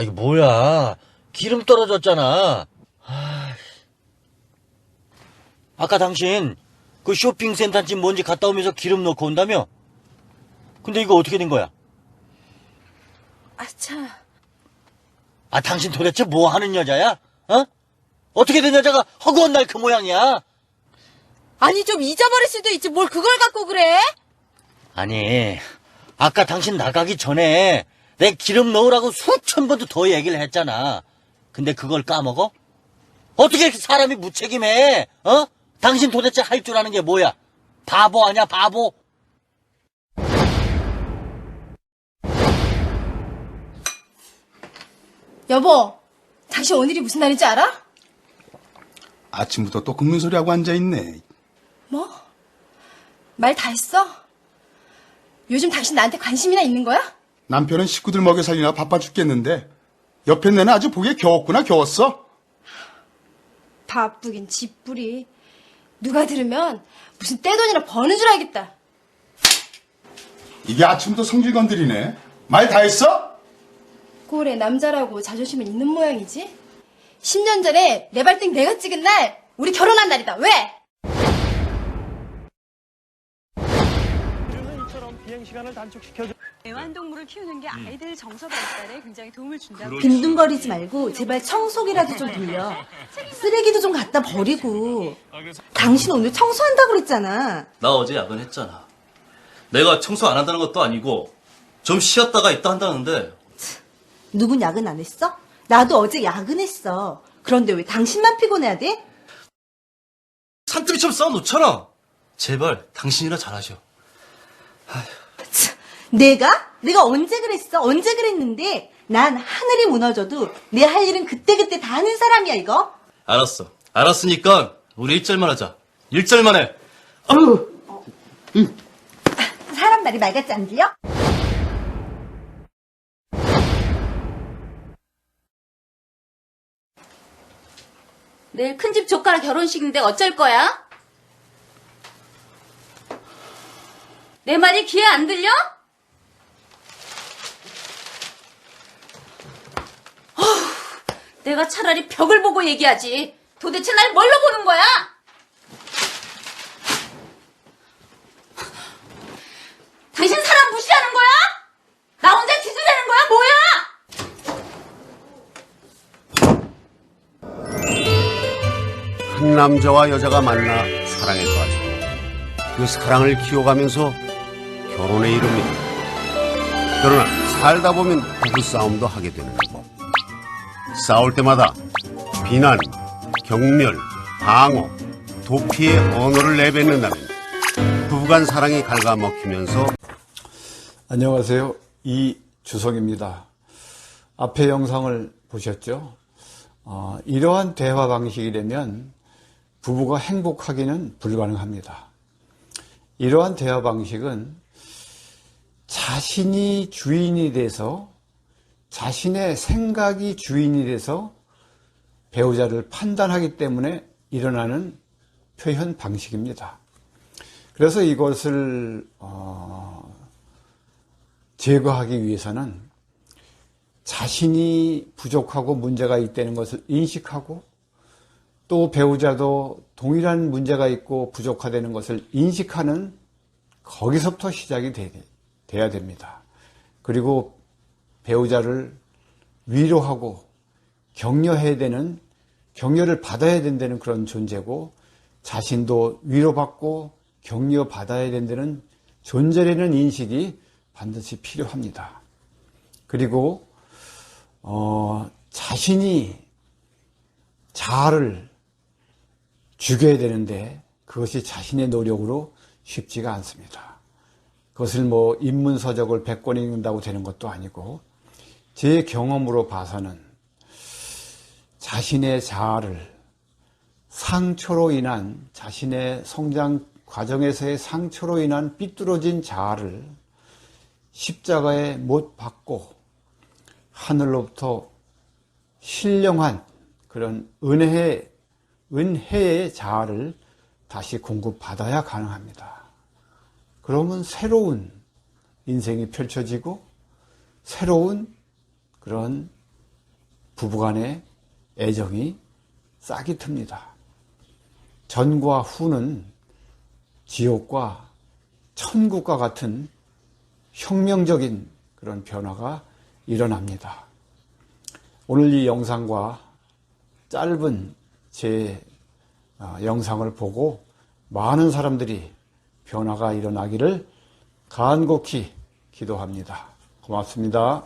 아, 이거 뭐야. 기름 떨어졌잖아. 아, 아까 당신 그 쇼핑센터집 뭔지 갔다 오면서 기름 넣고 온다며? 근데 이거 어떻게 된 거야? 아차. 아, 당신 도대체 뭐 하는 여자야? 어? 어떻게 된 여자가 허구한 날 그 모양이야? 아니 좀 잊어버릴 수도 있지 뭘 그걸 갖고 그래? 아니, 아까 당신 나가기 전에 내 기름 넣으라고 수천 번도 더 얘기를 했잖아. 근데 그걸 까먹어? 어떻게 이렇게 사람이 무책임해? 어? 당신 도대체 할 줄 아는 게 뭐야? 바보 아니야, 바보? 여보, 당신 오늘이 무슨 날인지 알아? 아침부터 또 긁는 소리하고 앉아있네. 뭐? 말 다 했어? 요즘 당신 나한테 관심이나 있는 거야? 남편은 식구들 먹여 살리나 바빠 죽겠는데 옆에 내는 아주 보기에 겨웠구나 겨웠어. 바쁘긴 집불이. 누가 들으면 무슨 떼돈이나 버는 줄 알겠다. 이게 아침부터 성질 건드리네. 말 다 했어? 꼴에 남자라고 자존심은 있는 모양이지? 10년 전에 내 발등 내가 찍은 날 우리 결혼한 날이다. 왜? 애완동물을 키우는 게 아이들 정서 발달에 굉장히 도움을 준다고 빈둥거리지 말고 제발 청소기라도 좀 돌려. 쓰레기도 좀 갖다 버리고. 당신 오늘 청소한다고 그랬잖아. 나 어제 야근했잖아. 내가 청소 안 한다는 것도 아니고 좀 쉬었다가 있다 한다는데 누군 야근 안 했어? 나도 어제 야근했어. 그런데 왜 당신만 피곤해야 돼? 산더미처럼 쌓아놓잖아. 제발 당신이나 잘하셔. 내가? 내가 언제 그랬어? 언제 그랬는데? 난 하늘이 무너져도 내 할 일은 그때그때 다 하는 사람이야, 이거? 알았어. 알았으니까 우리 일절만 하자. 일절만 해. 사람 말이 말 같지 안 들려? 내일 큰집 조카랑 결혼식인데 어쩔 거야? 내 말이 귀에 안 들려? 어휴, 내가 차라리 벽을 보고 얘기하지. 도대체 날 뭘로 보는 거야? 당신 사람 무시하는 거야? 나 혼자 뒤지려는 거야? 뭐야? 한 남자와 여자가 만나 사랑에 빠지고 그 사랑을 키워가면서 결혼에 이릅니다. 그러나 살다 보면 부부싸움도 하게 되는 법. 싸울 때마다 비난, 경멸, 방어, 도피의 언어를 내뱉는다면 부부간 사랑이 갉아먹히면서 안녕하세요. 이주석입니다. 앞의 영상을 보셨죠? 어, 이러한 대화 방식이라면 부부가 행복하기는 불가능합니다. 이러한 대화 방식은 자신이 주인이 돼서 자신의 생각이 주인이 돼서 배우자를 판단하기 때문에 일어나는 표현 방식입니다. 그래서 이것을 어, 제거하기 위해서는 자신이 부족하고 문제가 있다는 것을 인식하고 또 배우자도 동일한 문제가 있고 부족하다는 것을 인식하는 거기서부터 시작이 돼, 돼야 됩니다. 그리고 배우자를 위로하고 격려해야 되는 격려를 받아야 된다는 그런 존재고 자신도 위로받고 격려받아야 된다는 존재라는 인식이 반드시 필요합니다. 그리고 어, 자신이 자아를 죽여야 되는데 그것이 자신의 노력으로 쉽지가 않습니다. 그것을 뭐 인문서적을 100권 읽는다고 되는 것도 아니고 제 경험으로 봐서는 자신의 자아를 상처로 인한 자신의 성장 과정에서의 상처로 인한 삐뚤어진 자아를 십자가에 못 박고 하늘로부터 신령한 그런 은혜, 은혜의 자아를 다시 공급받아야 가능합니다. 그러면 새로운 인생이 펼쳐지고 새로운 그런 부부간의 애정이 싹이 틉니다. 전과 후는 지옥과 천국과 같은 혁명적인 그런 변화가 일어납니다. 오늘 이 영상과 짧은 제 어, 영상을 보고 많은 사람들이 변화가 일어나기를 간곡히 기도합니다. 고맙습니다.